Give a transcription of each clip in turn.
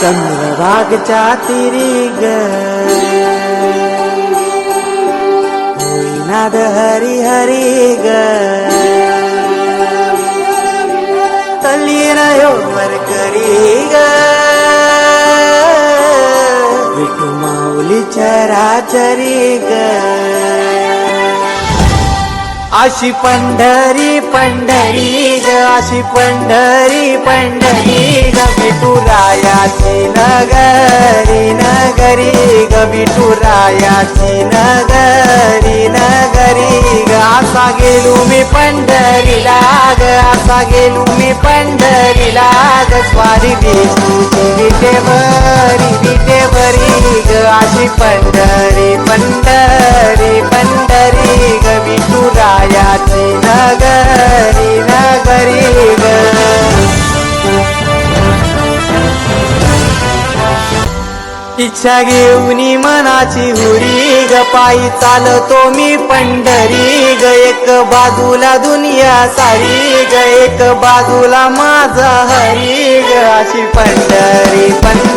चंद्रभागच्या तिरी ग होईनाद हरी हरी ग. तली रयो करी ग. चराचरी ग. अशी पंढरी पंढरी ग अशी पंढरी पंढरी ग विठुरायाची नगरी नगरी ग विठुरायाची नगरी नगरी ग. असा गेलो मी पंढरीला ग असा गेलो मी पंढरीला ग. स्वारी देशू विटेवरी ग पंढरी पंढरी पंढरी ग विठुरायाची नगरी नगरी ग. इच्छा घेऊन मनाची हुरी ग पायी चालतो मी पंढरी ग एक बाजूला दुनिया सारी ग एक बाजूला माझा हरी ग. अशी पंढरी पंढरी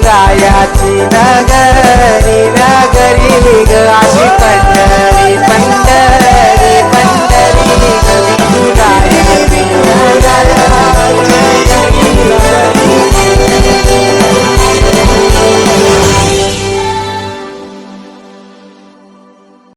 विठुरायाची नगरी नगरी